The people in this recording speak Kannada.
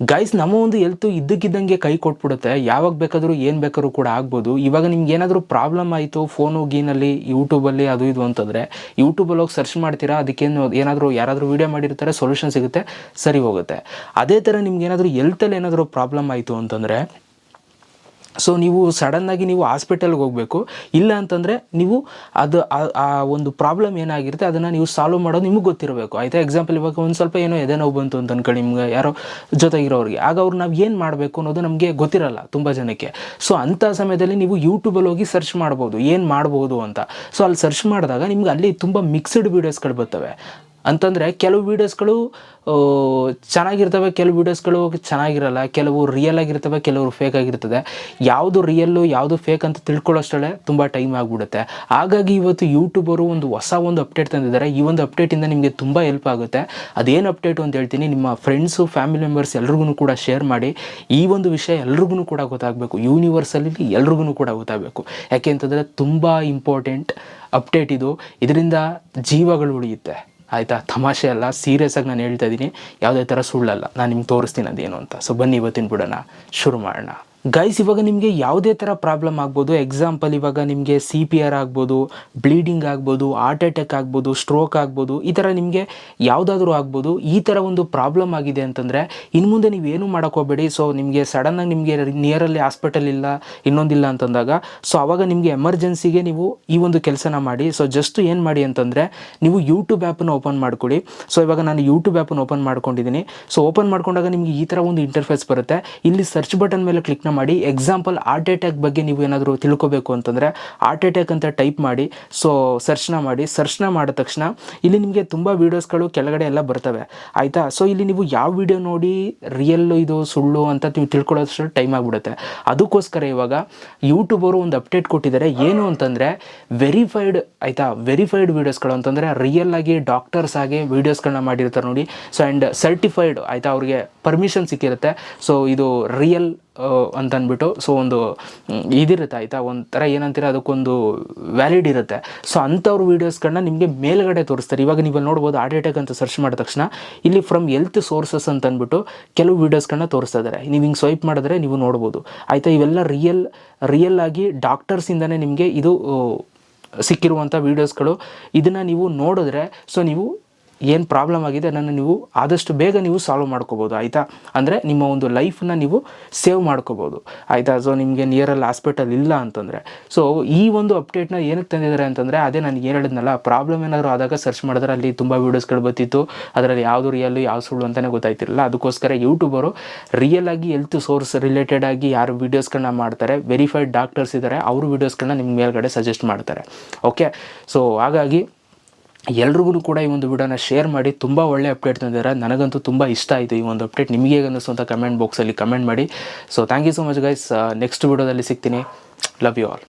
ಗೈಸ್ ನಮ್ಮ ಒಂದು ಹೆಲ್ತು ಇದ್ದಕ್ಕಿದ್ದಂಗೆ ಕೈ ಕೊಟ್ಬಿಡುತ್ತೆ. ಯಾವಾಗ ಬೇಕಾದರೂ ಏನು ಬೇಕಾದ್ರೂ ಕೂಡ ಆಗ್ಬೋದು. ಇವಾಗ ನಿಮ್ಗೆ ಏನಾದರೂ ಪ್ರಾಬ್ಲಮ್ ಆಯಿತು ಫೋನು ಗೀನಲ್ಲಿ ಯೂಟ್ಯೂಬಲ್ಲಿ ಅದು ಇದು ಅಂತಂದರೆ ಯೂಟ್ಯೂಬಲ್ಲಿ ಹೋಗಿ ಸರ್ಚ್ ಮಾಡ್ತೀರಾ, ಅದಕ್ಕೇನು ಏನಾದರೂ ಯಾರಾದರೂ ವೀಡಿಯೋ ಮಾಡಿರ್ತಾರೆ ಸೊಲ್ಯೂಷನ್ ಸಿಗುತ್ತೆ, ಸರಿ ಹೋಗುತ್ತೆ. ಅದೇ ಥರ ನಿಮ್ಗೆ ಏನಾದರೂ ಹೆಲ್ತಲ್ಲಿ ಏನಾದರೂ ಪ್ರಾಬ್ಲಮ್ ಆಯಿತು ಅಂತಂದರೆ ಸೊ ನೀವು ಸಡನ್ನಾಗಿ ನೀವು ಹಾಸ್ಪಿಟಲ್ಗೆ ಹೋಗಬೇಕು. ಇಲ್ಲ ಅಂತಂದರೆ ನೀವು ಅದು ಆ- ಒಂದು ಪ್ರಾಬ್ಲಮ್ ಏನಾಗಿರುತ್ತೆ, ಅದನ್ನು ನೀವು ಸಾಲ್ವ್ ಮಾಡೋದು ನಿಮಗೆ ಗೊತ್ತಿರಬೇಕು. ಆಯಿತಾ? ಎಕ್ಸಾಂಪಲ್ ಇವಾಗ ಒಂದು ಸ್ವಲ್ಪ ಏನೋ ಎದೆ ನೋವು ಬಂತು ಅಂತ ಅನ್ಕೊಳ್ಳಿ, ನಿಮ್ಗೆ ಯಾರೋ ಜೊತೆಗಿರೋರಿಗೆ. ಆಗ ಅವ್ರು ನಾವು ಏನು ಮಾಡಬೇಕು ಅನ್ನೋದು ನಮಗೆ ಗೊತ್ತಿರಲ್ಲ ತುಂಬ ಜನಕ್ಕೆ. ಸೊ ಅಂಥ ಸಮಯದಲ್ಲಿ ನೀವು ಯೂಟ್ಯೂಬಲ್ಲಿ ಹೋಗಿ ಸರ್ಚ್ ಮಾಡ್ಬೋದು. ಏನು ಮಾಡ್ಬೋದು ಅಂತ. ಸೊ ಅಲ್ಲಿ ಸರ್ಚ್ ಮಾಡಿದಾಗ ನಿಮ್ಗೆ ಅಲ್ಲಿ ತುಂಬ ಮಿಕ್ಸ್ಡ್ ವೀಡಿಯೋಸ್ಗಳು ಬರ್ತವೆ. ಅಂತಂದರೆ ಕೆಲವು ವೀಡಿಯೋಸ್ಗಳು ಚೆನ್ನಾಗಿರ್ತವೆ, ಕೆಲವು ವೀಡಿಯೋಸ್ಗಳು ಚೆನ್ನಾಗಿರಲ್ಲ, ಕೆಲವು ರಿಯಲ್ ಆಗಿರ್ತವೆ, ಕೆಲವರು ಫೇಕ್ ಆಗಿರ್ತದೆ. ಯಾವುದು ರಿಯಲ್ಲು ಯಾವುದು ಫೇಕ್ ಅಂತ ತಿಳ್ಕೊಳ್ಳೋಷ್ಟರಲ್ಲೇ ತುಂಬ ಟೈಮ್ ಆಗಿಬಿಡುತ್ತೆ. ಹಾಗಾಗಿ ಇವತ್ತು ಯೂಟ್ಯೂಬರು ಒಂದು ಹೊಸ ಒಂದು ಅಪ್ಡೇಟ್ ತಂದಿದ್ದಾರೆ. ಈ ಒಂದು ಅಪ್ಡೇಟಿಂದ ನಿಮಗೆ ತುಂಬ ಹೆಲ್ಪ್ ಆಗುತ್ತೆ. ಅದೇನು ಅಪ್ಡೇಟು ಅಂತ ಹೇಳ್ತೀನಿ, ನಿಮ್ಮ ಫ್ರೆಂಡ್ಸು ಫ್ಯಾಮಿಲಿ ಮೆಂಬರ್ಸ್ ಎಲ್ರಿಗೂ ಕೂಡ ಶೇರ್ ಮಾಡಿ, ಈ ಒಂದು ವಿಷಯ ಎಲ್ರಿಗೂ ಕೂಡ ಗೊತ್ತಾಗಬೇಕು. ಯೂನಿವರ್ಸಲ್ಲಿ ಎಲ್ರಿಗೂ ಕೂಡ ಗೊತ್ತಾಗಬೇಕು. ಯಾಕೆ ಅಂತಂದರೆ ತುಂಬ ಇಂಪಾರ್ಟೆಂಟ್ ಅಪ್ಡೇಟ್ ಇದು. ಇದರಿಂದ ಜೀವಗಳು ಉಳಿಯುತ್ತೆ. ಆಯಿತಾ? ತಮಾಷೆ ಅಲ್ಲ ಸೀರಿಯಸ್ ಆಗಿ ನಾನು ಹೇಳ್ತಾ ಇದ್ದೀನಿ. ಯಾವುದೇ ಥರ ಸುಳ್ಳಲ್ಲ. ನಾನು ನಿಮ್ಗೆ ತೋರಿಸ್ತೀನಿ ಅದೇನು ಅಂತ. ಸೊ ಬನ್ನಿ, ಇವತ್ತಿನ ಬಿಡೋಣ. ಶುರು ಮಾಡೋಣ. ಗೈಸ್ ಇವಾಗ ನಿಮಗೆ ಯಾವುದೇ ಥರ ಪ್ರಾಬ್ಲಮ್ ಆಗ್ಬೋದು. ಎಕ್ಸಾಂಪಲ್ ಇವಾಗ ನಿಮಗೆ ಸಿ ಪಿ ಆರ್ ಆಗ್ಬೋದು ಬ್ಲೀಡಿಂಗ್ ಆಗ್ಬೋದು ಹಾರ್ಟ್ ಅಟ್ಯಾಕ್ ಆಗ್ಬೋದು ಸ್ಟ್ರೋಕ್ ಆಗ್ಬೋದು, ಈ ಥರ ನಿಮಗೆ ಯಾವುದಾದ್ರೂ ಆಗ್ಬೋದು. ಈ ಥರ ಒಂದು ಪ್ರಾಬ್ಲಮ್ ಆಗಿದೆ ಅಂತಂದರೆ ಇನ್ನು ಮುಂದೆ ನೀವೇನು ಹೋಗಬೇಡಿ. ಸೊ ನಿಮಗೆ ಸಡನ್ನಾಗಿ ನಿಮಗೆ ನಿಯರಲ್ಲಿ ಹಾಸ್ಪಿಟಲ್ ಇಲ್ಲ, ಇನ್ನೊಂದಿಲ್ಲ ಅಂತಂದಾಗ ಸೊ ಆವಾಗ ನಿಮಗೆ ಎಮರ್ಜೆನ್ಸಿಗೆ ನೀವು ಈ ಒಂದು ಕೆಲಸನ ಮಾಡಿ. ಸೊ ಜಸ್ಟ್ ಏನು ಮಾಡಿ ಅಂತಂದರೆ, ನೀವು ಯೂಟ್ಯೂಬ್ ಆ್ಯಪನ್ನು ಓಪನ್ ಮಾಡ್ಕೊಳ್ಳಿ ಸೊ ಇವಾಗ ನಾನು ಯೂಟ್ಯೂಬ್ ಆ್ಯಪನ್ನು ಓಪನ್ ಮಾಡ್ಕೊಂಡಿದ್ದೀನಿ ಸೊ ಓಪನ್ ಮಾಡ್ಕೊಂಡಾಗ ನಿಮಗೆ ಈ ಥರ ಒಂದು ಇಂಟರ್ಫೇಸ್ ಬರುತ್ತೆ. ಇಲ್ಲಿ ಸರ್ಚ್ ಬಟನ್ ಮೇಲೆ ಕ್ಲಿಕ್ನ ಮಾಡಿ ಎಕ್ಸಾಂಪಲ್ ಹಾರ್ಟ್ ಅಟ್ಯಾಕ್ ಬಗ್ಗೆ ನೀವು ಏನಾದರೂ ತಿಳ್ಕೊಬೇಕು ಅಂತಂದರೆ ಹಾರ್ಟ್ ಅಟ್ಯಾಕ್ ಅಂತ ಟೈಪ್ ಮಾಡಿ ಸೊ ಸರ್ಚ್ನ ಮಾಡಿ ಸರ್ಚ್ನ ಮಾಡಿದ ತಕ್ಷಣ ಇಲ್ಲಿ ನಿಮಗೆ ತುಂಬ ವೀಡಿಯೋಸ್ಗಳು ಕೆಳಗಡೆ ಎಲ್ಲ ಬರ್ತವೆ, ಆಯಿತಾ? ಸೊ ಇಲ್ಲಿ ನೀವು ಯಾವ ವಿಡಿಯೋ ನೋಡಿ ರಿಯಲ್ ಇದು, ಸುಳ್ಳು ಅಂತ ನೀವು ತಿಳ್ಕೊಳ್ಳೋಷ್ಟು ಟೈಮ್ ಆಗಿಬಿಡುತ್ತೆ. ಅದಕ್ಕೋಸ್ಕರ ಇವಾಗ ಯೂಟ್ಯೂಬ್ ಅವರು ಒಂದು ಅಪ್ಡೇಟ್ ಕೊಟ್ಟಿದ್ದಾರೆ. ಏನು ಅಂತಂದರೆ ವೆರಿಫೈಡ್ ಆಯಿತಾ? ವೆರಿಫೈಡ್ ವೀಡಿಯೋಸ್ಗಳು ಅಂತಂದರೆ ರಿಯಲ್ ಆಗಿ ಡಾಕ್ಟರ್ಸ್ ಆಗಿ ವೀಡಿಯೋಸ್ಗಳನ್ನ ಮಾಡಿರ್ತಾರೆ ನೋಡಿ. ಸೊ ಆ್ಯಂಡ್ ಸರ್ಟಿಫೈಡ್ ಆಯಿತಾ? ಅವ್ರಿಗೆ ಪರ್ಮಿಷನ್ ಸಿಕ್ಕಿರುತ್ತೆ. ಸೊ ಇದು ರಿಯಲ್ ಅಂತ ಅಂದ್ಬಿಟ್ಟು ಸೊ ಒಂದು ಇದಿರುತ್ತೆ ಆಯಿತಾ? ಒಂಥರ ಏನಂತೀರ, ಅದಕ್ಕೊಂದು ವ್ಯಾಲಿಡ್ ಇರುತ್ತೆ. ಸೊ ಅಂಥವ್ರ ವೀಡಿಯೋಸ್ಗಳನ್ನ ನಿಮಗೆ ಮೇಲ್ಗಡೆ ತೋರಿಸ್ತಾರೆ. ಇವಾಗ ನೀವು ನೋಡ್ಬೋದು ಹಾರ್ಟ್ ಅಟ್ಯಾಕ್ ಅಂತ ಸರ್ಚ್ ಮಾಡಿದ ತಕ್ಷಣ ಇಲ್ಲಿ ಫ್ರಮ್ ಎಲ್ತ್ ಸೋರ್ಸಸ್ ಅಂತ ಅಂದ್ಬಿಟ್ಟು ಕೆಲವು ವೀಡಿಯೋಸ್ಗಳನ್ನ ತೋರಿಸ್ತಾ ಇದ್ದಾರೆ ನೀವು ಹಿಂಗೆ ಸ್ವೈಪ್ ಮಾಡಿದ್ರೆ ನೀವು ನೋಡ್ಬೋದು. ಆಯಿತಾ? ಇವೆಲ್ಲ ರಿಯಲ್ ರಿಯಲ್ ಆಗಿ ಡಾಕ್ಟರ್ಸಿಂದನೇ ನಿಮಗೆ ಇದು ಸಿಕ್ಕಿರುವಂಥ ವೀಡಿಯೋಸ್ಗಳು ಇದನ್ನು ನೀವು ನೋಡಿದ್ರೆ ಸೊ ನೀವು ಏನು ಪ್ರಾಬ್ಲಮ್ ಆಗಿದೆ ಅದನ್ನು ನೀವು ಆದಷ್ಟು ಬೇಗ ನೀವು ಸಾಲ್ವ್ ಮಾಡ್ಕೋಬೋದು, ಆಯಿತಾ? ಅಂದರೆ ನಿಮ್ಮ ಒಂದು ಲೈಫನ್ನ ನೀವು ಸೇವ್ ಮಾಡ್ಕೋಬೋದು, ಆಯಿತಾ? ಸೊ ನಿಮಗೆ ನಿಯರಲ್ಲಿ ಹಾಸ್ಪಿಟಲ್ ಇಲ್ಲ ಅಂತಂದರೆ. ಸೊ ಈ ಒಂದು ಅಪ್ಡೇಟ್ನ ಏನಕ್ಕೆ ತಂದಿದ್ದಾರೆ ಅಂತಂದರೆ, ಅದೇ ನಾನು ಏನು ಹೇಳಿದ್ನಲ್ಲ ಪ್ರಾಬ್ಲಮ್ ಏನಾದರೂ ಆದಾಗ ಸರ್ಚ್ ಮಾಡಿದ್ರೆ ಅಲ್ಲಿ ತುಂಬ ವೀಡಿಯೋಸ್ಗಳು ಬರ್ತಿತ್ತು, ಅದರಲ್ಲಿ ಯಾವುದು ರಿಯಲ್ಲು ಯಾವ ಸುಳ್ಳು ಅಂತಲೇ ಗೊತ್ತಾಯ್ತಿರಲಿಲ್ಲ ಅದಕ್ಕೋಸ್ಕರ ಯೂಟ್ಯೂಬರು ರಿಯಲ್ ಆಗಿ ಹೆಲ್ತ್ ಸೋರ್ಸ್ ರಿಲೇಟೆಡ್ ಆಗಿ ಯಾರು ವೀಡಿಯೋಸ್ಗಳನ್ನ ಮಾಡ್ತಾರೆ ವೆರಿಫೈಡ್ ಡಾಕ್ಟರ್ಸ್ ಇದ್ದಾರೆ ಅವರು ವೀಡಿಯೋಸ್ಗಳನ್ನ ನಿಮ್ಮ ಮೇಲ್ಗಡೆ ಸಜೆಸ್ಟ್ ಮಾಡ್ತಾರೆ. ಓಕೆ ಸೊ ಹಾಗಾಗಿ ಎಲ್ರಿಗೂ ಕೂಡ ಈ ಒಂದು ವಿಡಿಯೋನ ಶೇರ್ ಮಾಡಿ ತುಂಬ ಒಳ್ಳೆ ಅಪ್ಡೇಟ್ ತಂದಿದ್ದಾರೆ. ನನಗಂತೂ ತುಂಬ ಇಷ್ಟ ಆಯಿತು ಈ ಒಂದು ಅಪ್ಡೇಟ್ ನಿಮಗೆ ಅಂತ ಕಮೆಂಟ್ ಬಾಕ್ಸಲ್ಲಿ ಕಮೆಂಟ್ ಮಾಡಿ. So thank you so much guys next ವಿಡಿಯೋದಲ್ಲಿ ಸಿಗ್ತೀನಿ. Love you all